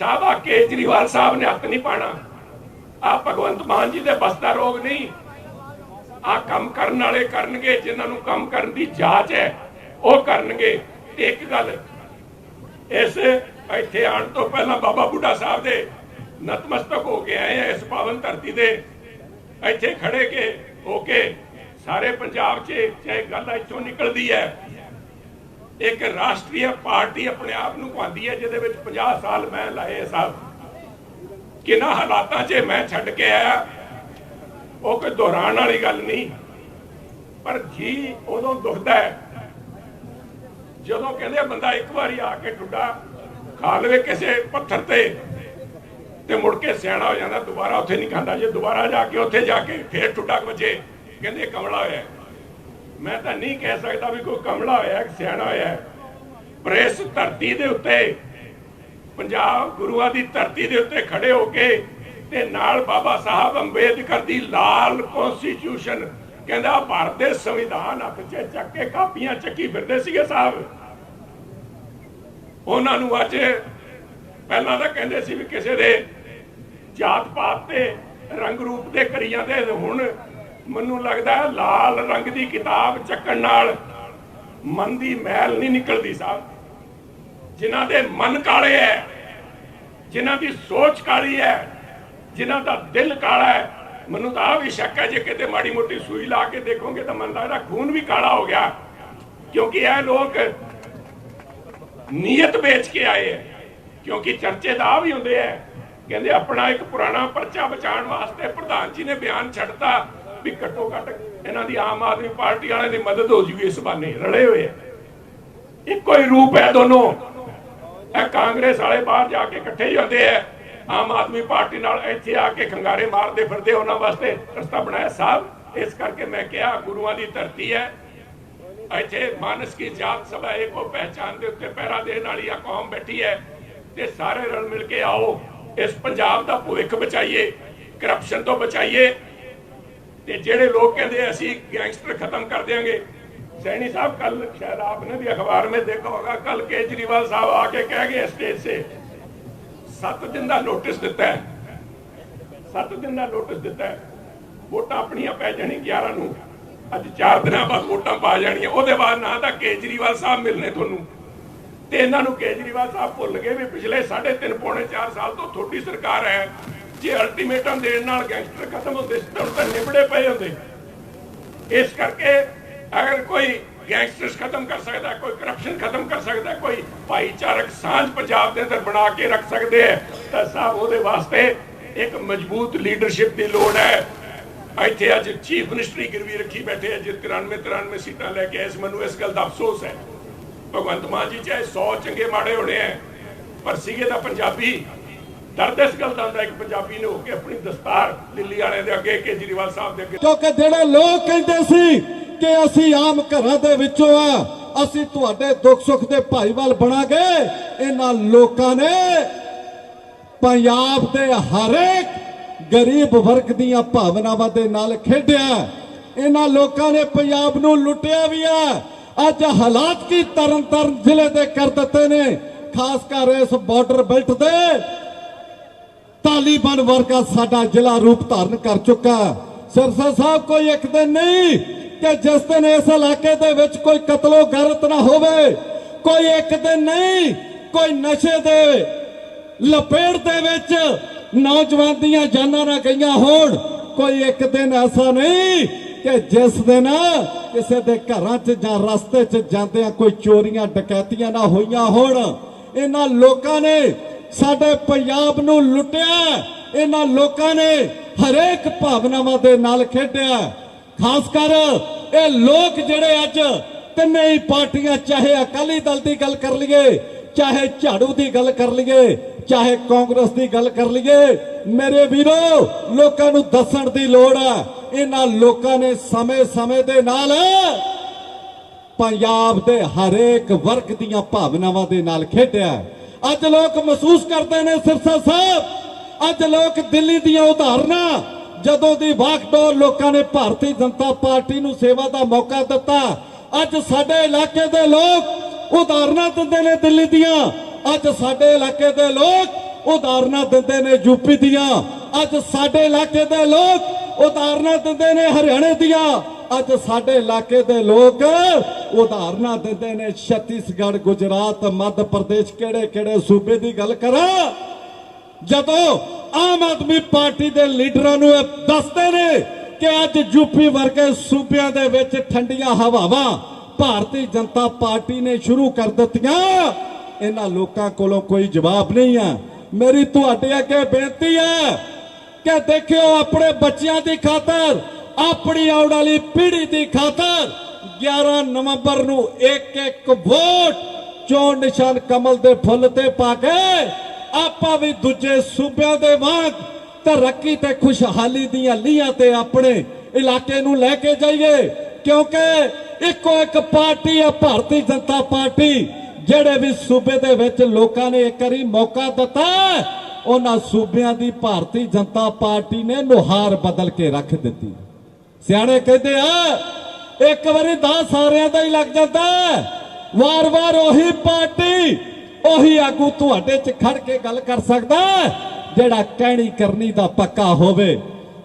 ਸਾਹਿਬ ਆ ਕੇਜਰੀਵਾਲ ਸਾਹਿਬ ਨੇ ਹੱਥ ਨਹੀਂ ਪਾਣਾ। ਆ ਭਗਵੰਤ ਮਾਨ ਜੀ ਦੇ ਬਸ ਦਾ ਰੋਗ ਨਹੀਂ। ਆ ਕੰਮ ਕਰਨ ਵਾਲੇ ਕਰਨਗੇ, ਜਿਨ੍ਹਾਂ ਨੂੰ ਕੰਮ ਕਰਨ ਦੀ ਜਾਂਚ ਹੈ, ਉਹ ਕਰਨਗੇ। ਇੱਕ ਗੱਲ, ਇਸ ਇੱਥੇ ਆਉਣ ਤੋਂ ਪਹਿਲਾਂ ਬਾਬਾ ਬੁੱਢਾ ਸਾਹਿਬ ਦੇ ਨਤਮਸਤਕ ਹੋ ਕੇ ਆਏ ਆ, ਇਸ ਪਾਵਨ ਧਰਤੀ ਦੇ। ਇੱਥੇ ਖੜੇ ਕੇ, ਹੋ ਕੇ ਸਾਰੇ ਪੰਜਾਬ 'ਚ ਚਾਹੇ ਗੱਲ ਇੱਥੋਂ ਨਿਕਲਦੀ ਹੈ ਇੱਕ ਰਾਸ਼ਟਰੀ ਪਾਰਟੀ ਆਪਣੇ ਆਪ ਨੂੰ ਪਾਉਂਦੀ ਹੈ, ਜਿਹਦੇ ਵਿੱਚ 50 ਸਾਲ ਮੈਂ ਲਾਏ ਸਾਹਿਬ। ਕਿਹਨਾਂ ਹਾਲਾਤਾਂ 'ਚ ਮੈਂ ਛੱਡ ਕੇ ਆਇਆ। ਉਹ ਕੋਈ ਦੁਹਰਾਉਣ ਵਾਲੀ ਗੱਲ ਨਹੀਂ। ਪਰ ਜੀ ਉਦੋਂ ਦੁਖਦਾ ਹੈ। ਜਦੋਂ ਕਹਿੰਦੇ ਬੰਦਾ ਇੱਕ ਵਾਰੀ ਆ ਕੇ ਟੁੱਡਾ ਖਾ ਲਵੇ ਕਿਸੇ ਪੱਥਰ ਤੇ ਤੇ ਮੁੜ ਕੇ ਸਿਆਣਾ ਹੋ ਜਾਂਦਾ, ਦੁਬਾਰਾ ਉੱਥੇ ਨਹੀਂ ਖਾਂਦਾ। ਜੇ ਦੁਬਾਰਾ ਜਾ ਕੇ, ਉੱਥੇ ਜਾ ਕੇ ਫੇਰ ਟੁੱਡਾ ਵੱਜੇ, ਕਹਿੰਦੇ ਕਮਲਾ ਹੋਇਆ। ਮੈਂ ਤਾਂ ਨਹੀਂ ਕਹਿ ਸਕਦਾ ਵੀ ਕੋਈ ਕਮਲਾ ਹੋਇਆ ਕਿ ਸਿਆਣਾ ਹੋਇਆ ਹੈ। ਧਰਤੀ ਦੇ ਉੱਤੇ, ਪੰਜਾਬ ਗੁਰੂਆਂ ਦੀ ਧਰਤੀ ਦੇ ਉੱਤੇ ਖੜੇ ਹੋ ਕੇ ਤੇ ਨਾਲ ਬਾਬਾ ਸਾਹਿਬ ਅੰਬੇਦਕਰ ਦੀ ਲਾਲ ਕਨਸਟੀਟਿਊਸ਼ਨ ਕਹਿੰਦਾ ਭਾਰਤ ਦੇ ਸੰਵਿਧਾਨ ਹੱਥ 'ਚ ਚੱਕ ਕੇ ਕਾਪੀਆਂ ਚੱਕੀ ਫਿਰਦੇ ਸੀਗੇ ਸਾਹਿਬ ਉਹਨਾਂ ਨੂੰ ਅੱਜ ਪਹਿਲਾਂ ਤਾਂ ਕਹਿੰਦੇ ਸੀ ਵੀ ਕਿਸੇ ਦੇ ਜਾਤ ਪਾਤ ਤੇ ਰੰਗ ਰੂਪ ਦੇ ਕਰੀ ਜਾਂਦੇ ਹੁਣ ਮੈਨੂੰ ਲੱਗਦਾ ਹੈ ਲਾਲ ਰੰਗ ਦੀ ਕਿਤਾਬ ਚੱਕਣ ਨਾਲ ਮਨ ਦੀ ਮੈਲ ਨਹੀਂ ਨਿਕਲਦੀ ਸਾਹਿਬ। ਜਿਨ੍ਹਾਂ ਦੇ ਮਨ ਕਾਲੇ ਹੈ, ਜਿਨ੍ਹਾਂ ਦੀ ਸੋਚ ਕਾਲੀ ਹੈ, ਜਿਨ੍ਹਾਂ ਦਾ ਦਿਲ ਕਾਲਾ ਹੈ, ਮੈਨੂੰ ਤਾਂ ਆ ਵੀ ਸ਼ੱਕ ਹੈ, ਜੇ ਕਿਤੇ ਮਾੜੀ ਮੋਟੀ ਸੂਈ ਲਾ ਕੇ ਦੇਖੋਗੇ ਤਾਂ ਮਨ ਲੱਗਦਾ ਖੂਨ ਵੀ ਕਾਲਾ ਹੋ ਗਿਆ। ਕਿਉਂਕਿ ਇਹ ਲੋਕ ਨੀਅਤ ਵੇਚ ਕੇ ਆਏ ਹੈ, ਕਿਉਂਕਿ ਚਰਚੇ ਦਾ ਆਹ ਵੀ ਹੁੰਦੇ ਹੈ। ਕਹਿੰਦੇ ਆਪਣਾ ਇੱਕ ਪੁਰਾਣਾ ਪਰਚਾ ਬਚਾਉਣ ਵਾਸਤੇ ਪ੍ਰਧਾਨ ਜੀ ਨੇ ਬਿਆਨ ਛੱਡਤਾ। ਵੀ ਘੱਟੋ ਘੱਟ ਇਹਨਾਂ ਦੀ ਆਮ ਆਦਮੀ ਪਾਰਟੀ ਵਾਲਿਆਂ ਦੀ ਮਦਦ ਹੋ ਜੂਗੀ ਇਸ ਬਾਨੇ ਰਲੇ ਹੋਏ ਆ। ਇੱਕੋ ਹੀ ਰੂਪ ਹੈ ਦੋਨੋਂ। ਇਹ ਕਾਂਗਰਸ ਵਾਲੇ ਬਾਹਰ ਜਾ ਕੇ ਇਕੱਠੇ ਹੀ ਹੁੰਦੇ ਆ। ਆਮ ਆਦਮੀ ਪਾਰਟੀ ਨਾਲ ਇੱਥੇ ਆ ਕੇ ਖੰਗਾਰੇ ਮਾਰਦੇ ਫਿਰਦੇ ਉਹਨਾਂ ਵਾਸਤੇ ਰਸਤਾ ਬਣਾਇਆ ਸਾਹਿਬ ਇਸ ਕਰਕੇ ਮੈਂ ਕਿਹਾ ਗੁਰੂਆਂ ਦੀ ਧਰਤੀ ਹੈ। ਇੱਥੇ ਮਾਨਸ ਕੀ ਜਾਤ ਸਭਾ ਏਕੋ ਪਹਿਚਾਨ ਦੇ ਉੱਤੇ ਪਹਿਰਾ ਦੇਣ ਵਾਲੀ ਆ ਕੌਮ ਬੈਠੀ ਹੈ। ਤੇ ਸਾਰੇ ਰਲ ਮਿਲ ਕੇ ਆਓ, ਇਸ ਪੰਜਾਬ ਦਾ ਭਵਿੱਖ ਬਚਾਈਏ ਕਰਪਸ਼ਨ ਤੋਂ ਬਚਾਈਏ। ਤੇ ਜਿਹੜੇ ਲੋਕ ਕਹਿੰਦੇ ਅਸੀਂ ਗੈਂਗਸਟਰ ਖਤਮ ਕਰ ਦੇਾਂਗੇ ਸੈਣੀ ਸਾਹਿਬ ਕੱਲ ਸ਼ਾਇਦ ਆਪਨੇ ਵੀ ਅਖਬਾਰ ਵਿੱਚ ਦੇਖਾ ਹੋਗਾ ਕੱਲ ਕੇਜਰੀਵਾਲ ਸਾਹਿਬ ਆ ਕੇ ਕਹਿ ਗਏ ਸਟੇਜ ਸੇ 7 ਦਿਨ ਦਾ ਨੋਟਿਸ ਦਿੱਤਾ ਹੈ। 7 ਦਿਨ ਦਾ ਨੋਟਿਸ ਦਿੱਤਾ ਹੈ। ਵੋਟਾਂ ਆਪਣੀਆਂ ਪੈ ਜਾਣੀ 11 ਨੂੰ। ਅੱਜ 4 ਦਿਨਾਂ ਬਾਅਦ ਵੋਟਾਂ ਪਾ ਜਾਣੀਆਂ। ਉਹਦੇ ਬਾਅਦ ਨਾ ਤਾਂ ਕੇਜਰੀਵਾਲ ਸਾਹਿਬ ਮਿਲਨੇ ਤੁਹਾਨੂੰ। ਤੇ ਇਹਨਾਂ ਨੂੰ ਕੇਜਰੀਵਾਲ ਸਾਹਿਬ ਭੁੱਲ ਗਏ ਵੀ ਪਿਛਲੇ 3.5 ਪੌਣੇ 4 ਸਾਲ ਤੋਂ ਤੁਹਾਡੀ ਸਰਕਾਰ ਹੈ। ਜੇ ਅਲਟੀਮੇਟਮ ਦੇਣ ਨਾਲ ਗੈਂਗਸਟਰ ਖਤਮ ਹੁੰਦੇ ਸੀ ਤਾਂ ਨਿਬੜੇ ਪਏ ਹੁੰਦੇ। ਇਸ ਕਰਕੇ ਅਗਰ ਕੋਈ ਗੈਂਗਸਟਰਸ ਖਤਮ ਕਰ ਸਕਦਾ, ਕੋਈ ਕਰਪਸ਼ਨ ਖਤਮ ਕਰ ਸਕਦਾ, ਕੋਈ ਭਾਈਚਾਰਕ ਸਾਂਝ ਪੰਜਾਬ ਦੇ ਅੰਦਰ ਬਣਾ ਕੇ ਰੱਖ ਸਕਦੇ ਹੈ, ਤਾਂ ਸਾਹਿਬ ਉਹਦੇ ਵਾਸਤੇ ਇੱਕ ਮਜ਼ਬੂਤ ਲੀਡਰਸ਼ਿਪ ਦੀ ਲੋੜ ਹੈ। ਇੱਥੇ ਅੱਜ ਚੀਫ ਮਿਨਿਸਟਰੀ ਗਿਰਵੀ ਰੱਖੀ ਬੈਠੇ ਹੈ ਜੇ 93 93 ਸੀਟਾਂ ਲੈ ਕੇ ਆਏ ਇਸ ਮੈਨੂੰ ਇਸ ਗੱਲ ਦਾ ਅਫਸੋਸ ਹੈ। ਭਗਵੰਤ ਮਾਨ ਜੀ ਚਾਹੇ 100 ਚੰਗੇ ਮਾੜੇ ਹੋਣੇ ਹੈ, ਪਰ ਸੀਗੇ ਤਾਂ ਪੰਜਾਬੀ। ਦਰਦ ਇਸ ਗੱਲ ਦਾ ਹੁੰਦਾ ਇੱਕ ਪੰਜਾਬੀ ਨੇ ਹੋ ਕੇ ਆਪਣੀ ਦਸਤਾਰ ਦਿੱਲੀ ਵਾਲਿਆਂ ਦੇ ਅੱਗੇ, ਕੇਜਰੀਵਾਲ ਸਾਹਿਬ ਦੇ ਅੱਗੇ। ਕਿਉਂਕਿ ਜਿਹੜੇ ਲੋਕ ਕਹਿੰਦੇ ਸੀ ਕਿ ਅਸੀਂ ਆਮ ਘਰਾਂ ਦੇ ਵਿੱਚੋਂ ਆ, ਅਸੀਂ ਤੁਹਾਡੇ ਦੁੱਖ ਸੁੱਖ ਦੇ ਭਾਈਵਾਲ ਬਣਾਂਗੇ, ਇਹਨਾਂ ਲੋਕਾਂ ਨੇ ਪੰਜਾਬ ਦੇ ਹਰੇਕ ਗਰੀਬ ਵਰਗ ਦੀਆਂ ਭਾਵਨਾਵਾਂ ਦੇ ਨਾਲ ਖੇਡਿਆ। ਇਹਨਾਂ ਲੋਕਾਂ ਨੇ ਪੰਜਾਬ ਨੂੰ ਲੁੱਟਿਆ ਵੀ ਆ। ਅੱਜ ਹਾਲਾਤ ਕੀ ਤਰਨ ਤਾਰਨ ਜ਼ਿਲ੍ਹੇ ਦੇ ਕਰ ਦਿੱਤੇ ਨੇ। ਖਾਸ ਕਰ ਇਸ ਬਾਰਡਰ ਬੈਲਟ ਦੇ ਤਾਲੀਬਾਨ ਵਰਗਾ ਸਾਡਾ ਜ਼ਿਲ੍ਹਾ ਰੂਪ ਧਾਰਨ ਕਰ ਚੁੱਕਾ ਸਿਰਸਾ ਸਾਹਿਬ, ਕੋਈ ਇੱਕ ਦਿਨ ਨਹੀਂ ਕਿ ਜਿਸ ਦਿਨ ਇਸ ਇਲਾਕੇ ਦੇ ਵਿੱਚ ਕੋਈ ਕਤਲੋ ਗਰਤ ਨਾ ਹੋਵੇ, ਕੋਈ ਇੱਕ ਦਿਨ ਨਹੀਂ, ਕੋਈ ਨਸ਼ੇ ਦੇ ਲਪੇੜ ਦੇ ਵਿੱਚ ਨੌਜਵਾਨ ਦੀਆਂ ਜਾਨਾਂ ਨਾ ਗਈਆਂ ਹੋਣ। ਕੋਈ ਇੱਕ ਦਿਨ ਐਸਾ ਨਹੀਂ ਕਿ ਜਿਸ ਦਿਨ ਕਿਸੇ ਦੇ ਘਰਾਂ 'ਚ ਜਾਂ ਰਸਤੇ 'ਚ ਜਾਂਦਿਆਂ ਕੋਈ ਚੋਰੀਆਂ, ਡਕੈਤੀਆਂ ਨਾ ਹੋਈਆਂ ਹੋਣ। ਇਹਨਾਂ ਲੋਕਾਂ ਨੇ ਸਾਡੇ ਪੰਜਾਬ ਨੂੰ ਲੁੱਟਿਆ ਇਹਨਾਂ ਲੋਕਾਂ ਨੇ ਹਰੇਕ ਭਾਵਨਾਵਾਂ ਦੇ ਨਾਲ ਖੇਡਿਆ ਖਾਸ ਕਰ ਇਹ ਲੋਕ ਜਿਹੜੇ ਅੱਜ ਤਿੰਨੇ ਹੀ ਪਾਰਟੀਆਂ, ਚਾਹੇ ਅਕਾਲੀ ਦਲ ਦੀ ਗੱਲ ਕਰ ਲਈਏ, ਚਾਹੇ ਝਾੜੂ ਦੀ ਗੱਲ ਕਰ ਲਈਏ, ਚਾਹੇ ਕਾਂਗਰਸ ਦੀ ਗੱਲ ਕਰ ਲਈਏ, ਮੇਰੇ ਵੀਰੋ, ਲੋਕਾਂ ਨੂੰ ਦੱਸਣ ਦੀ ਲੋੜ ਹੈ। ਇਹਨਾਂ ਲੋਕਾਂ ਨੇ ਸਮੇਂ-ਸਮੇਂ ਦੇ ਨਾਲ ਪੰਜਾਬ ਦੇ ਹਰੇਕ ਵਰਗ ਦੀਆਂ ਭਾਵਨਾਵਾਂ ਦੇ ਨਾਲ ਖੇਡਿਆ ਅੱਜ ਲੋਕ ਮਹਿਸੂਸ ਕਰਦੇ ਨੇ ਸਿਰਸਾ ਸਾਹਿਬ, ਅੱਜ ਲੋਕ ਦਿੱਲੀ ਦੀਆਂ ਉਦਾਹਰਨਾਂ, ਜਦੋਂ ਦੀ ਵਾਕਡੋਰ ਲੋਕਾਂ ਨੇ ਭਾਰਤੀ ਜਨਤਾ ਪਾਰਟੀ ਨੂੰ ਸੇਵਾ ਦਾ ਮੌਕਾ ਦਿੱਤਾ, ਅੱਜ ਸਾਡੇ ਇਲਾਕੇ ਦੇ ਲੋਕ ਉਦਾਹਰਨਾਂ ਦਿੰਦੇ ਨੇ ਦਿੱਲੀ ਦੀਆਂ, ਅੱਜ ਸਾਡੇ ਇਲਾਕੇ ਦੇ ਲੋਕ ਉਦਾਹਰਨਾਂ ਦਿੰਦੇ ਨੇ ਯੂਪੀ ਦੀਆਂ, ਅੱਜ ਸਾਡੇ ਇਲਾਕੇ ਦੇ ਲੋਕ ਉਦਾਹਰਨਾਂ ਦਿੰਦੇ ਨੇ ਹਰਿਆਣੇ ਦੀਆਂ। ਅੱਜ ਸਾਡੇ ਇਲਾਕੇ ਦੇ ਲੋਕ ਉਦਾਹਰਨਾਂ ਦਿੰਦੇ ਨੇ, ਛੱਤੀਸਗੜ੍ਹ, ਗੁਜਰਾਤ, ਮੱਧ ਪ੍ਰਦੇਸ਼ ਕਿਹੜੇ ਕਿਹੜੇ ਸੂਬੇ ਦੀ ਗੱਲ ਕਰਾਂ? ਜਦੋਂ ਆਮ ਆਦਮੀ ਪਾਰਟੀ ਦੇ ਲੀਡਰਾਂ ਨੂੰ ਇਹ ਦੱਸਦੇ ਨੇ ਕਿ ਅੱਜ ਯੂਪੀ ਵਰਗੇ ਸੂਬਿਆਂ ਦੇ ਵਿੱਚ ਠੰਡੀਆਂ ਹਵਾਵਾਂ ਭਾਰਤੀ ਜਨਤਾ ਪਾਰਟੀ ਨੇ ਸ਼ੁਰੂ ਕਰ ਦਿੱਤੀਆਂ, ਇਹਨਾਂ ਲੋਕਾਂ ਕੋਲੋਂ ਕੋਈ ਜਵਾਬ ਨਹੀਂ ਆ। ਮੇਰੀ ਤੁਹਾਡੇ ਅੱਗੇ ਬੇਨਤੀ ਹੈ ਕਿ ਦੇਖਿਓ ਆਪਣੇ ਬੱਚਿਆਂ ਦੀ ਖਾਤਰ ਆਪਣੀ ਆਉਣ ਵਾਲੀ ਪੀੜ੍ਹੀ ਦੀ ਖਾਤਰ 11 ਨਵੰਬਰ ਨੂੰ ਇੱਕ ਇੱਕ ਵੋਟ ਚੋਣ ਨਿਸ਼ਾਨ ਕਮਲ ਦੇ ਫੁੱਲ ਤੇ ਪਾ ਕੇ ਆਪਾਂ ਵੀ ਦੂਜੇ ਸੂਬਿਆਂ ਦੇ ਵਾਂਗ ਤਰੱਕੀ ਤੇ ਖੁਸ਼ਹਾਲੀ ਦੀਆਂ ਲੀਹਾਂ ਤੇ ਆਪਣੇ ਇਲਾਕੇ ਨੂੰ ਲੈ ਕੇ ਜਾਈਏ। ਕਿਉਂਕਿ ਇੱਕੋ ਇੱਕ ਪਾਰਟੀ ਹੈ ਭਾਰਤੀ ਜਨਤਾ ਪਾਰਟੀ, ਜਿਹੜੇ ਵੀ ਸੂਬੇ ਦੇ ਵਿੱਚ ਲੋਕਾਂ ਨੇ ਇੱਕ ਵਾਰੀ ਮੌਕਾ ਦਿੱਤਾ, ਉਹਨਾਂ ਸੂਬਿਆਂ ਦੀ ਭਾਰਤੀ ਜਨਤਾ ਪਾਰਟੀ ਨੇ ਨੁਹਾਰ ਬਦਲ ਕੇ ਰੱਖ ਦਿੱਤੀ। ਸਿਆਣੇ ਕਹਿੰਦੇ ਆ, ਇੱਕ ਵਾਰੀ ਦਾ ਸਾਰਿਆਂ ਦਾ ਹੀ ਲੱਗ ਜਾਂਦਾ ਵਾਰ-ਵਾਰ ਉਹੀ ਪਾਰਟੀ, ਉਹੀ ਆਗੂ ਤੁਹਾਡੇ 'ਚ ਖੜ ਕੇ ਗੱਲ ਕਰ ਸਕਦਾ ਜਿਹੜਾ ਕਹਿਣੀ ਕਰਨੀ ਦਾ ਪੱਕਾ ਹੋਵੇ।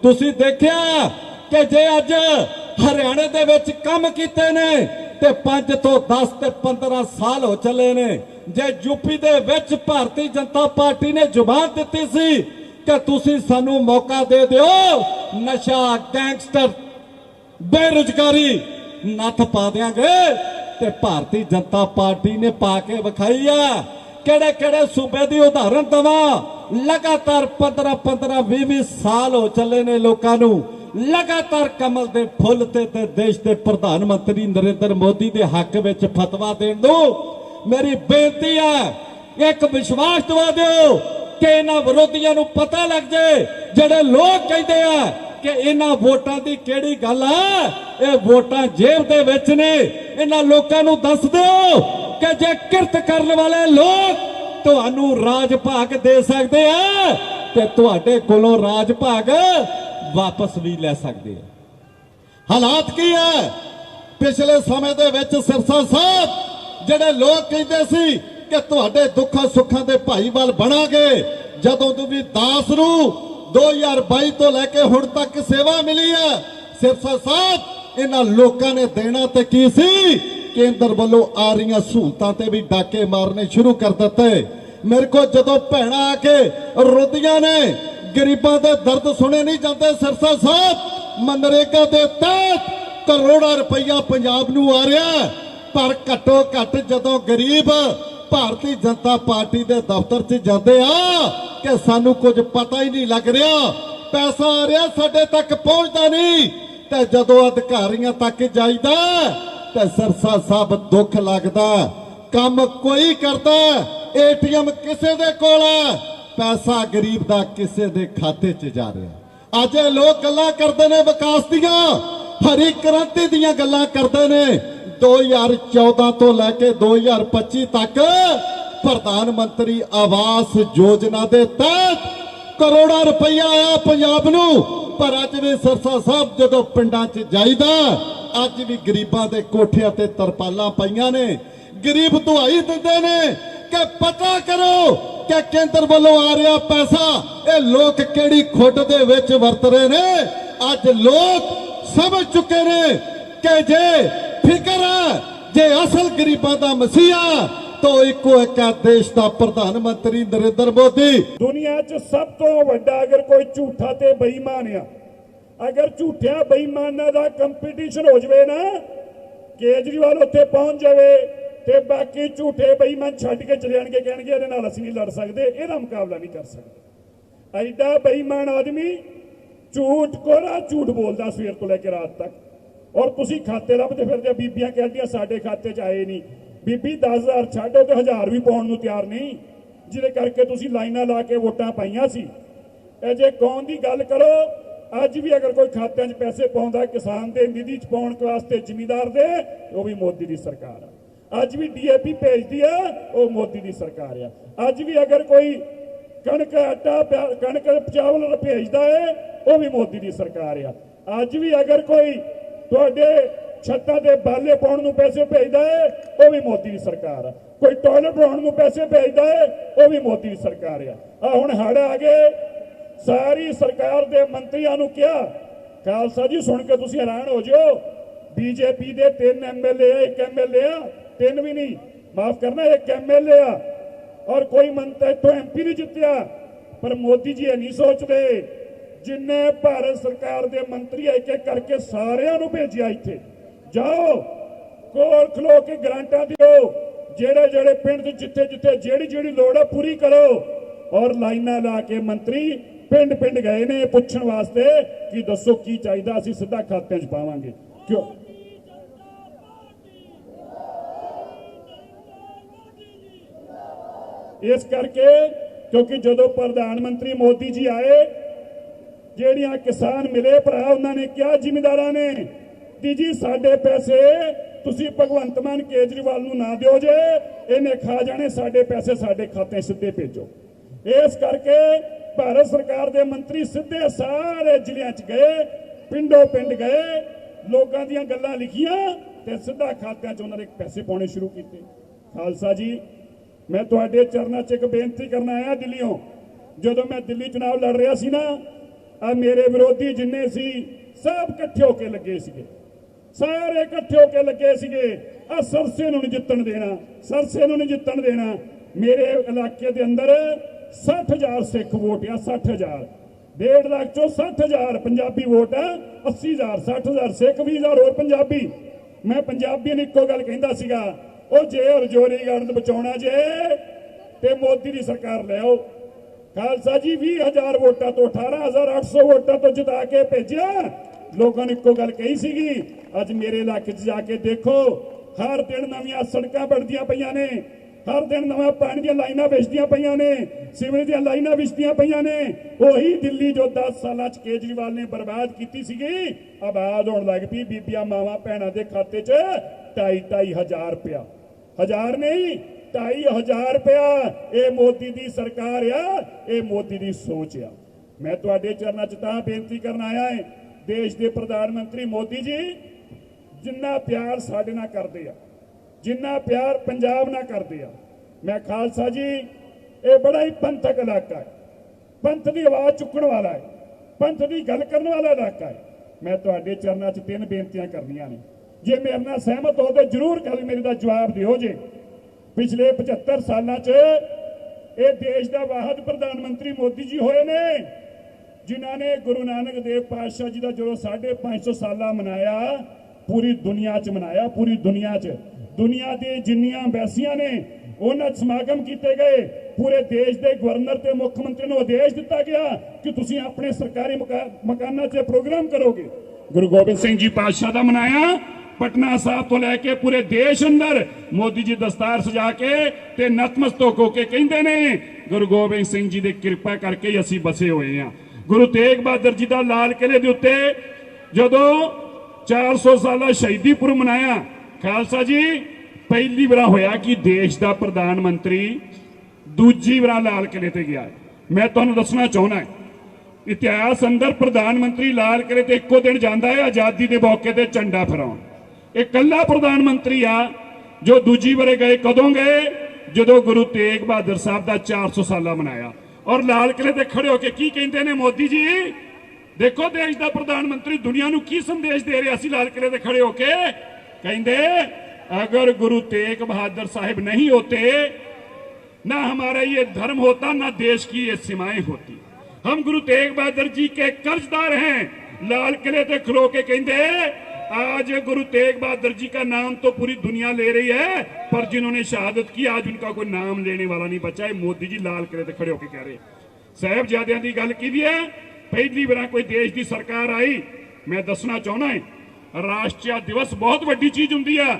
ਤੁਸੀਂ ਦੇਖਿਆ ਕਿ ਜੇ ਅੱਜ ਹਰਿਆਣੇ ਦੇ ਵਿੱਚ ਕੰਮ ਕੀਤੇ ਨੇ ਤੇ 5 ਤੋਂ 10 ਤੇ 15 ਸਾਲ ਹੋ ਚੱਲੇ ਨੇ, ਜੇ ਯੂਪੀ ਦੇ ਵਿੱਚ ਭਾਰਤੀ ਜਨਤਾ ਪਾਰਟੀ ਨੇ ਜ਼ੁਬਾਨ ਦਿੱਤੀ ਸੀ ਕਿ ਤੁਸੀਂ ਸਾਨੂੰ ਮੌਕਾ ਦੇ ਦਿਓ, ਨਸ਼ਾ, ਗੈਂਗਸਟਰ ਬੇਰੁਜ਼ਗਾਰੀ ਨੱਥ ਪਾ ਦਿਆਂਗੇ ਤੇ ਭਾਰਤੀ ਜਨਤਾ ਪਾਰਟੀ ਨੇ ਪਾ ਕੇ ਵਿਖਾਈ ਆ। ਕਿਹੜੇ ਕਿਹੜੇ ਸੂਬੇ ਦੀ ਉਦਾਹਰਨ ਦਵਾਂ? ਲਗਾਤਾਰ 15 15 20 20 ਸਾਲ ਹੋ ਚੱਲੇ ਨੇ ਲੋਕਾਂ ਨੂੰ। ਲਗਾਤਾਰ ਕਮਲ ਦੇ ਫੁੱਲ ਤੇ ਤੇ ਦੇਸ਼ ਦੇ ਪ੍ਰਧਾਨ ਮੰਤਰੀ ਨਰਿੰਦਰ ਮੋਦੀ ਦੇ ਹੱਕ ਵਿੱਚ ਫਤਵਾ ਦੇਣ ਨੂੰ ਮੇਰੀ ਬੇਨਤੀ ਹੈ ਇੱਕ ਵਿਸ਼ਵਾਸ ਦਵਾ ਦਿਓ ਕਿ ਇਹਨਾਂ ਵਿਰੋਧੀਆਂ ਨੂੰ ਪਤਾ ਲੱਗ ਜੇ ਜਿਹੜੇ ਲੋਕ ਕਹਿੰਦੇ ਆ ਕਿ ਇਹਨਾਂ ਵੋਟਾਂ ਦੀ ਕਿਹੜੀ ਗੱਲ ਹੈ ਇਹ ਵੋਟਾਂ ਜੇਬ ਦੇ ਵਿੱਚ ਨੇ। ਇਹਨਾਂ ਲੋਕਾਂ ਨੂੰ ਦੱਸ ਦਿਓ ਕਿ ਜੇ ਕਿਰਤ ਕਰਨ ਵਾਲੇ ਲੋਕ ਤੁਹਾਨੂੰ ਰਾਜ ਭਾਗ ਦੇ ਸਕਦੇ ਆ, ਤੇ ਤੁਹਾਡੇ ਕੋਲੋਂ ਰਾਜ ਭਾਗ ਵਾਪਸ ਵੀ ਲੈ ਸਕਦੇ ਆ। ਹਾਲਾਤ ਕੀ ਹੈ ਪਿਛਲੇ ਸਮੇਂ ਦੇ ਵਿੱਚ ਸਿਰਸਾ ਸਾਹਿਬ, ਜਿਹੜੇ ਲੋਕ ਕਹਿੰਦੇ ਸੀ ਕਿ ਤੁਹਾਡੇ ਦੁੱਖਾਂ ਸੁੱਖਾਂ ਦੇ ਭਾਈਵਾਲ ਬਣਾਂਗੇ, ਜਦੋਂ ਤੋਂ ਵੀ ਦਾਸ ਨੂੰ 2022 ਤੋਂ ਲੈ ਕੇ ਹੁਣ ਤੱਕ ਸੇਵਾ ਮਿਲੀ ਹੈ। ਸਿਰਸਾ ਸਾਹਿਬ ਇਹਨਾਂ ਲੋਕਾਂ ਨੇ ਦੇਣਾ ਤੇ ਕੀ ਸੀ? ਕੇਂਦਰ ਵੱਲੋਂ ਆ ਰਹੀਆਂ ਸਹੂਲਤਾਂ ਤੇ ਵੀ ਡਾਕੇ ਮਾਰਨੇ ਸ਼ੁਰੂ ਕਰ ਦਿੱਤੇ। ਮੇਰੇ ਕੋਲ ਜਦੋਂ ਭੈਣਾਂ ਆ ਕੇ ਰੋਦੀਆਂ ਨੇ, ਗਰੀਬਾਂ ਦੇ ਦਰਦ ਸੁਣੇ ਨਹੀਂ ਜਾਂਦੇ, ਸਿਰਸਾ ਸਾਹਿਬ ਮਨਰੇਗਾ ਦੇ ਤਹਿਤ ਕਰੋੜਾਂ ਰੁਪਈਆ ਪੰਜਾਬ ਨੂੰ ਆ ਰਿਹਾ ਪਰ ਘੱਟੋ ਘੱਟ ਜਦੋਂ ਗਰੀਬ ਭਾਰਤੀ ਜਨਤਾ ਪਾਰਟੀ ਦੇ ਦਫ਼ਤਰ 'ਚ ਜਾਂਦੇ ਆ ਕਿ ਸਾਨੂੰ ਕੁਝ ਪਤਾ ਹੀ ਨਹੀਂ ਲੱਗ ਰਿਹਾ। ਪੈਸਾ ਆ ਰਿਹਾ ਸਾਡੇ ਤੱਕ ਪਹੁੰਚਦਾ ਨਹੀਂ। ਤੇ ਜਦੋਂ ਅਧਿਕਾਰੀਆਂ ਤੱਕ ਜਾਈਦਾ, ਤੇ ਸਰਸਾ ਸਾਹਿਬ ਦੁੱਖ ਲੱਗਦਾ। ਕੰਮ ਕੋਈ ਕਰਦਾ, ਏਟੀਐਮ ਕਿਸੇ ਦੇ ਕੋਲ ਹੈ ਪੈਸਾ ਗਰੀਬ ਦਾ ਕਿਸੇ ਦੇ ਖਾਤੇ 'ਚ ਜਾ ਰਿਹਾ। ਅੱਜ ਇਹ ਲੋਕ ਗੱਲਾਂ ਕਰਦੇ ਨੇ ਵਿਕਾਸ ਦੀਆਂ। ਹਰੀ ਕ੍ਰਾਂਤੀ ਦੀਆਂ ਗੱਲਾਂ ਕਰਦੇ ਨੇ। 2014 ਤੋਂ ਲੈ ਕੇ 2025 ਤੱਕ ਪ੍ਰਧਾਨ ਮੰਤਰੀ ਆਵਾਸ ਯੋਜਨਾ ਦੇ ਤਹਿਤ ਕਰੋੜਾਂ ਰੁਪਈਆ ਆਇਆ ਪੰਜਾਬ ਨੂੰ। ਪਰ ਅੱਜ ਵੀ ਸਰਸਾ ਸਾਹਿਬ ਜਦੋਂ ਪਿੰਡਾਂ 'ਚ ਜਾਈਦਾ, ਅੱਜ ਵੀ ਗਰੀਬਾਂ ਦੇ ਕੋਠਿਆਂ ਤੇ ਤਰਪਾਲਾਂ ਪਈਆਂ ਨੇ। ਗਰੀਬ ਦੁਹਾਈ ਦਿੰਦੇ ਨੇ ਕਿ ਪਤਾ ਕਰੋ ਕਿ ਕੇਂਦਰ ਵੱਲੋਂ ਆ ਰਿਹਾ ਪੈਸਾ, ਇਹ ਲੋਕ ਕਿਹੜੀ ਖੁੱਡ ਦੇ ਵਿੱਚ ਵਰਤ ਰਹੇ ਨੇ? ਅੱਜ ਲੋਕ ਸਮਝ ਚੁੱਕੇ ਨੇ ਕਿ ਜੇ ਫਿਕਰ ਹੈ ਜੇ ਅਸਲ ਗਰੀਬਾਂ ਦਾ ਮਸੀਹਾ ਤਾਂ ਇੱਕੋ ਇੱਕ ਦੇਸ਼ ਦਾ ਪ੍ਰਧਾਨ ਮੰਤਰੀ ਨਰਿੰਦਰ ਮੋਦੀ। ਦੁਨੀਆ 'ਚ ਸਭ ਤੋਂ ਵੱਡਾ ਅਗਰ ਕੋਈ ਝੂਠਾ ਤੇ ਬੇਈਮਾਨ ਆ, ਅਗਰ ਝੂਠਿਆਂ ਬੇਈਮਾਨਾਂ ਦਾ ਕੰਪੀਟੀਸ਼ਨ ਹੋ ਜਵੇ ਨਾ, ਕੇਜਰੀਵਾਲ ਉੱਥੇ ਪਹੁੰਚ ਜਾਵੇ ਤੇ ਬਾਕੀ ਝੂਠੇ ਬੇਈਮਾਨ ਛੱਡ ਕੇ ਚਲੇ ਜਾਣਗੇ, ਕਹਿਣਗੇ ਇਹਦੇ ਨਾਲ ਅਸੀਂ ਨਹੀਂ ਲੜ ਸਕਦੇ, ਇਹਦਾ ਮੁਕਾਬਲਾ ਨਹੀਂ ਕਰ ਸਕਦੇ। ਐਡਾ ਬੇਈਮਾਨ ਆਦਮੀ ਝੂਠ ਕੋਰਾ ਝੂਠ ਬੋਲਦਾ ਸਵੇਰ ਤੋਂ ਲੈ ਕੇ ਰਾਤ ਤੱਕ। ਔਰ ਤੁਸੀਂ ਖਾਤੇ ਲੱਭਦੇ ਫਿਰਦੇ ਬੀਬੀਆਂ ਕਹਿੰਦੀਆਂ ਸਾਡੇ ਖਾਤੇ 'ਚ ਆਏ ਨਹੀਂ। ਬੀਬੀ 10000 ਛੱਡੋ ਤੇ 1000 ਵੀ ਪਾਉਣ ਨੂੰ ਤਿਆਰ ਨਹੀਂ। ਜਿਹਦੇ ਕਰਕੇ ਤੁਸੀਂ ਲਾਈਨਾਂ ਲਾ ਕੇ ਵੋਟਾਂ ਪਾਈਆਂ ਸੀ। ਇਹ ਜੇ ਕੌਣ ਦੀ ਗੱਲ ਕਰੋ, ਅੱਜ ਵੀ ਅਗਰ ਕੋਈ ਖਾਤਿਆਂ 'ਚ ਪੈਸੇ ਪਾਉਂਦਾ, ਕਿਸਾਨ ਦੇ ਨਿਧੀ 'ਚ ਪਾਉਣ ਵਾਸਤੇ ਜ਼ਿਮੀਦਾਰ ਦੇ, ਉਹ ਵੀ ਮੋਦੀ ਦੀ ਸਰਕਾਰ ਆ। ਅੱਜ ਵੀ ਡੀਏਪੀ ਭੇਜਦੀ ਆ, ਉਹ ਮੋਦੀ ਦੀ ਸਰਕਾਰ ਆ। ਅੱਜ ਵੀ ਅਗਰ ਕੋਈ ਕਣਕ, ਆਟਾ ਕਣਕ, ਚਾਵਲ ਭੇਜਦਾ ਹੈ ਉਹ ਵੀ ਮੋਦੀ ਦੀ ਸਰਕਾਰ ਆ। ਅੱਜ ਵੀ ਅਗਰ ਕੋਈ ਤੁਹਾਡੇ ਛੱਤਾਂ ਤੇ ਬਾਲੇ ਪਾਉਣ ਨੂੰ ਪੈਸੇ ਭੇਜਦਾ ਹੈ, ਉਹ ਵੀ ਮੋਦੀ ਦੀ ਸਰਕਾਰ ਆ। ਕੋਈ ਟਾਇਲਟ ਬਣਾਉਣ ਨੂੰ ਪੈਸੇ ਭੇਜਦਾ ਹੈ, ਉਹ ਵੀ ਮੋਦੀ ਦੀ ਸਰਕਾਰ ਆ। ਆ ਹੁਣ ਹੜ ਆ ਗਏ, ਸਾਰੀ ਸਰਕਾਰ ਦੇ ਮੰਤਰੀਆਂ ਨੂੰ ਕਿਹਾ, ਖਾਲਸਾ ਜੀ, ਸੁਣ ਕੇ ਤੁਸੀਂ ਹੈਰਾਨ ਹੋ ਜਿਓ। ਬੀਜੇਪੀ ਦੇ ਤਿੰਨ ਐਮਐਲਏ ਆ, ਇੱਕ ਐਮਐਲਏ ਆ, ਤਿੰਨ ਵੀ ਨਹੀਂ। ਮਾਫ ਕਰਨਾ, ਇੱਕ ਐਮਐਲਏ ਆ। ਔਰ ਕੋਈ ਮੰਤਰੀ ਤੋਂ ਐਮਪੀ ਨਹੀਂ ਜਿੱਤਿਆ। ਪਰ ਮੋਦੀ ਜੀ ਇਹ ਨਹੀਂ ਸੋਚਦੇ। ਜਿੰਨੇ ਭਾਰਤ ਸਰਕਾਰ ਦੇ ਮੰਤਰੀ ਇੱਕ ਇੱਕ ਕਰਕੇ ਸਾਰਿਆਂ ਨੂੰ ਭੇਜਿਆ ਇੱਥੇ। ਜਾਓ, ਕੋਲ ਖਲੋ ਕੇ ਗਰਾਂਟਾਂ ਦਿਓ। ਜਿਹੜੇ ਜਿਹੜੇ ਪਿੰਡ ਦੇ ਜਿੱਥੇ ਜਿੱਥੇ ਜਿਹੜੀ ਜਿਹੜੀ ਲੋੜ ਹੈ ਪੂਰੀ ਕਰੋ। ਔਰ ਲਾਈਨਾਂ ਲਾ ਕੇ ਮੰਤਰੀ ਪਿੰਡ ਪਿੰਡ ਗਏ ਨੇ ਪੁੱਛਣ ਵਾਸਤੇ ਕਿ ਦੱਸੋ ਕੀ ਚਾਹੀਦਾ, ਅਸੀਂ ਸਿੱਧਾ ਖਾਤਿਆਂ 'ਚ ਪਾਵਾਂਗੇ। ਕਿਉਂ? ਇਸ ਕਰਕੇ ਕਿਉਂਕਿ ਜਦੋਂ ਪ੍ਰਧਾਨ ਮੰਤਰੀ ਮੋਦੀ ਜੀ ਆਏ ਜਿਹੜੀਆਂ ਕਿਸਾਨ ਮਿਲੇ ਭਰਾ, ਉਹਨਾਂ ਨੇ ਕਿਹਾ, ਜ਼ਿਮੀਂਦਾਰਾਂ ਨੇ ਕਿ ਜੀ ਸਾਡੇ ਪੈਸੇ ਤੁਸੀਂ ਭਗਵੰਤ ਮਾਨ ਕੇਜਰੀਵਾਲ ਨੂੰ ਨਾ ਦਿਓ ਜੇ, ਇਹਨੇ ਖਾ ਜਾਣੇ, ਸਾਡੇ ਪੈਸੇ ਸਾਡੇ ਖਾਤੇ ਸਿੱਧੇ ਭੇਜੋ। ਇਸ ਕਰਕੇ ਭਾਰਤ ਸਰਕਾਰ ਦੇ ਮੰਤਰੀ ਸਿੱਧੇ ਸਾਰੇ ਜ਼ਿਲ੍ਹਿਆਂ 'ਚ ਗਏ, ਪਿੰਡੋ ਪਿੰਡ ਗਏ, ਲੋਕਾਂ ਦੀਆਂ ਗੱਲਾਂ ਲਿਖੀਆਂ ਤੇ ਸਿੱਧਾ ਖਾਤਿਆਂ 'ਚ ਉਹਨਾਂ ਦੇ ਪੈਸੇ ਪਾਉਣੇ ਸ਼ੁਰੂ ਕੀਤੇ। ਖਾਲਸਾ ਜੀ, ਮੈਂ ਤੁਹਾਡੇ ਚਰਨਾਂ 'ਚ ਇੱਕ ਬੇਨਤੀ ਕਰਨ ਆਇਆ ਦਿੱਲੀੋਂ ਜਦੋਂ ਮੈਂ ਦਿੱਲੀ ਚੁਣਾਵ ਲੜ ਰਿਹਾ ਸੀ ਨਾ ਆ ਮੇਰੇ ਵਿਰੋਧੀ ਜਿੰਨੇ ਸੀ, ਸਭ ਇਕੱਠੇ ਹੋ ਕੇ ਲੱਗੇ ਸੀਗੇ। ਸਾਰੇ ਇਕੱਠੇ ਹੋ ਕੇ ਲੱਗੇ ਸੀਗੇ। ਆ ਸਰਸੇ ਨੂੰ ਨਹੀਂ ਜਿੱਤਣ ਦੇਣਾ, ਸਰਸੇ ਨੂੰ ਨਹੀਂ ਜਿੱਤਣ ਦੇਣਾ। ਮੇਰੇ ਇਲਾਕੇ ਦੇ ਅੰਦਰ 60000 ਸਿੱਖ ਵੋਟ ਆ 60000 ਡੇਢ ਲੱਖ ਚੋਂ 60000 ਪੰਜਾਬੀ ਵੋਟ ਆ 80000 60000 ਸਿੱਖ 20000 ਹੋਰ ਪੰਜਾਬੀ। ਮੈਂ ਪੰਜਾਬੀ ਨੂੰ ਇੱਕੋ ਗੱਲ ਕਹਿੰਦਾ ਸੀਗਾ, ਉਹ ਜੇ ਰਜੋਰੀ ਗੜਨ ਬਚਾਉਣਾ ਜੇ, ਤੇ ਮੋਦੀ ਦੀ ਸਰਕਾਰ ਲੈ ਆਓ। ਖਾਲਸਾ ਜੀ 20000 ਵੋਟਾਂ ਤੋਂ 18800 ਵੋਟਾਂ ਤੋਂ ਜਿਤਾ ਕੇ ਭੇਜਿਆ। ਲੋਕਾਂ ਨੇ ਇੱਕੋ ਗੱਲ ਕਹੀ ਸੀਗੀ, ਅੱਜ ਮੇਰੇ ਇਲਾਕੇ 'ਚ ਜਾ ਕੇ ਦੇਖੋ, ਹਰ ਦਿਨ ਨਵੀਆਂ ਸੜਕਾਂ ਬਣਦੀਆਂ ਪਈਆਂ ਨੇ, ਹਰ ਦਿਨ ਨਵਾਂ ਪਾਣੀ ਦੀਆਂ ਲਾਈਨਾਂ ਵਿਛਦੀਆਂ ਪਈਆਂ ਨੇ, ਸੀਵਰੇਜ ਦੀਆਂ ਲਾਈਨਾਂ ਵਿਛਦੀਆਂ ਪਈਆਂ ਨੇ। ਉਹੀ ਦਿੱਲੀ ਜੋ 10 ਸਾਲਾਂ 'ਚ ਕੇਜਰੀਵਾਲ ਨੇ ਬਰਬਾਦ ਕੀਤੀ ਸੀਗੀ, ਆਬਾਦ ਹੋਣ ਲੱਗ ਪਈ, ਬੀਬੀਆਂ ਮਾਵਾਂ ਭੈਣਾਂ ਦੇ ਖਾਤੇ 'ਚ ਢਾਈ ਢਾਈ ਹਜ਼ਾਰ ਰੁਪਇਆ। ਹਜ਼ਾਰ ਨਹੀਂ ਢਾਈ ਹਜ਼ਾਰ ਰੁਪਇਆ ਇਹ ਮੋਦੀ ਦੀ ਸਰਕਾਰ ਆ, ਇਹ ਮੋਦੀ ਦੀ ਸੋਚ ਆ। ਮੈਂ ਤੁਹਾਡੇ ਚਰਨਾਂ 'ਚ ਤਾਂ ਬੇਨਤੀ ਕਰਨ ਆਇਆ ਹਾਂ, ਦੇਸ਼ ਦੇ ਪ੍ਰਧਾਨ ਮੰਤਰੀ ਮੋਦੀ ਜੀ, ਜਿੰਨਾ ਪਿਆਰ ਸਾਡੇ ਨਾਲ ਕਰਦੇ ਆ, ਜਿੰਨਾ ਪਿਆਰ ਪੰਜਾਬ ਨਾਲ ਕਰਦੇ ਆ। ਮੈਂ ਖਾਲਸਾ ਜੀ, ਇਹ ਬੜਾ ਹੀ ਪੰਥਕ ਇਲਾਕਾ ਹੈ। ਪੰਥ ਦੀ ਆਵਾਜ਼ ਚੁੱਕਣ ਵਾਲਾ ਹੈ, ਪੰਥ ਦੀ ਗੱਲ ਕਰਨ ਵਾਲਾ ਇਲਾਕਾ ਹੈ। ਮੈਂ ਤੁਹਾਡੇ ਚਰਨਾਂ 'ਚ ਤਿੰਨ ਬੇਨਤੀਆਂ ਕਰਨੀਆਂ ਨੇ। ਜੇ ਮੇਰੇ ਨਾਲ ਸਹਿਮਤ ਹੋ ਤੇ ਜਰੂਰ ਗੱਲ ਮੇਰੇ ਦਾ ਜਵਾਬ ਦਿਓ ਜੇ। ਪਿਛਲੇ 75 ਸਾਲਾਂ 'ਚ ਇਹ ਦੇਸ਼ ਦਾ ਵਾਹਦ ਪ੍ਰਧਾਨ ਮੰਤਰੀ ਮੋਦੀ ਜੀ ਹੋਏ ਨੇ, ਜਿਨ੍ਹਾਂ ਨੇ ਗੁਰੂ ਨਾਨਕ ਦੇਵ ਪਾਤਸ਼ਾਹ ਜੀ ਦਾ ਜਦੋਂ 550 ਸਾਲਾ ਮਨਾਇਆ, ਪੂਰੀ ਦੁਨੀਆ 'ਚ ਮਨਾਇਆ, ਪੂਰੀ ਦੁਨੀਆ 'ਚ। ਦੁਨੀਆ ਦੇ ਜਿੰਨੀਆਂ ਐਮਬੈਸੀਆਂ ਨੇ, ਉਹਨਾਂ 'ਚ ਸਮਾਗਮ ਕੀਤੇ ਗਏ। ਪੂਰੇ ਦੇਸ਼ ਦੇ ਗਵਰਨਰ ਤੇ ਮੁੱਖ ਮੰਤਰੀ ਨੂੰ ਆਦੇਸ਼ ਦਿੱਤਾ ਗਿਆ ਕਿ ਤੁਸੀਂ ਆਪਣੇ ਸਰਕਾਰੀ ਮਕਾ- ਮਕਾਨਾਂ 'ਚ ਪ੍ਰੋਗਰਾਮ ਕਰੋਗੇ। ਗੁਰੂ ਗੋਬਿੰਦ ਸਿੰਘ ਜੀ ਪਾਤਸ਼ਾਹ ਦਾ ਮਨਾਇਆ ਪਟਨਾ ਸਾਹਿਬ ਤੋਂ ਲੈ ਕੇ ਪੂਰੇ ਦੇਸ਼ ਅੰਦਰ ਮੋਦੀ ਜੀ ਦਸਤਾਰ ਸਜਾ ਕੇ ਤੇ ਨਤਮਸਤਕ ਹੋ ਕੇ ਕਹਿੰਦੇ ਨੇ, ਗੁਰੂ ਗੋਬਿੰਦ ਸਿੰਘ ਜੀ ਦੀ ਕਿਰਪਾ ਕਰਕੇ ਹੀ ਅਸੀਂ ਬਸੇ ਹੋਏ ਹਾਂ। ਗੁਰੂ ਤੇਗ ਬਹਾਦਰ ਜੀ ਦਾ ਲਾਲ ਕਿਲੇ ਦੇ ਉੱਤੇ ਜਦੋਂ 400 ਸਾਲਾ ਸ਼ਹੀਦੀ ਪੁਰਬ ਮਨਾਇਆ, ਖਾਲਸਾ ਜੀ, ਪਹਿਲੀ ਵਾਰ ਹੋਇਆ ਕਿ ਦੇਸ਼ ਦਾ ਪ੍ਰਧਾਨ ਮੰਤਰੀ ਦੂਜੀ ਵਾਰ ਲਾਲ ਕਿਲੇ ਤੇ ਗਿਆ। ਮੈਂ ਤੁਹਾਨੂੰ ਦੱਸਣਾ ਚਾਹੁੰਦਾ ਇਤਿਹਾਸ ਅੰਦਰ ਪ੍ਰਧਾਨ ਮੰਤਰੀ ਲਾਲ ਕਿਲੇ ਤੇ ਇੱਕੋ ਦਿਨ ਜਾਂਦਾ ਹੈ, ਆਜ਼ਾਦੀ ਦੇ ਮੌਕੇ ਤੇ ਝੰਡਾ ਫਹਰਾਉਣ। ਇਹ ਕੱਲਾ ਪ੍ਰਧਾਨ ਮੰਤਰੀ ਆ ਜੋ ਦੂਜੀ ਵਾਰੇ ਗਏ ਕਦੋਂ ਗਏ ਜਦੋਂ ਗੁਰੂ ਤੇਗ ਬਹਾਦਰ ਸਾਹਿਬ ਦਾ 400 ਸਾਲਾ ਮਨਾਇਆ ਔਰ ਲਾਲ ਕਿਲੇ ਤੇ ਖੜੇ ਹੋ ਕੇ ਕੀ ਕਹਿੰਦੇ ਨੇ ਮੋਦੀ ਜੀ ਦੇਖੋ ਦੇਸ਼ ਦਾ ਪ੍ਰਧਾਨ ਮੰਤਰੀ ਦੁਨੀਆ ਨੂੰ ਕੀ ਸੰਦੇਸ਼ ਦੇ ਰਿਹਾ ਸੀ ਲਾਲ ਕਿਲੇ ਤੇ ਖੜੇ ਹੋ ਕੇ ਕਹਿੰਦੇ ਅਗਰ ਗੁਰੂ ਤੇਗ ਬਹਾਦਰ ਸਾਹਿਬ नहीं होते ना हमारा ये धर्म होता ना देश की ये सीमाएं होती हम गुरु तेग बहादुर जी के कर्जदार हैं लाल किले ते खलो के कहते आज गुरु तेग बहादुर जी का नाम तो पूरी दुनिया ले रही है पर जिन्होंने शहादत की आज उनका कोई नाम लेने वाला नहीं बचा है मोदी जी लाल किले ते खड़े होके कह रहे ਸਾਹਿਬਜ਼ਾਦਿਆਂ ਦੀ ਗੱਲ ਕੀਤੀ ਹੈ ਪਹਿਲੀ ਵਾਰ ਕੋਈ ਦੇਸ਼ ਦੀ ਸਰਕਾਰ ਆਈ ਮੈਂ ਦੱਸਣਾ ਚਾਹੁੰਦਾ ਹਾਂ ਰਾਸ਼ਟਰੀ ਦਿਵਸ ਬਹੁਤ ਵੱਡੀ ਚੀਜ਼ ਹੁੰਦੀ ਆ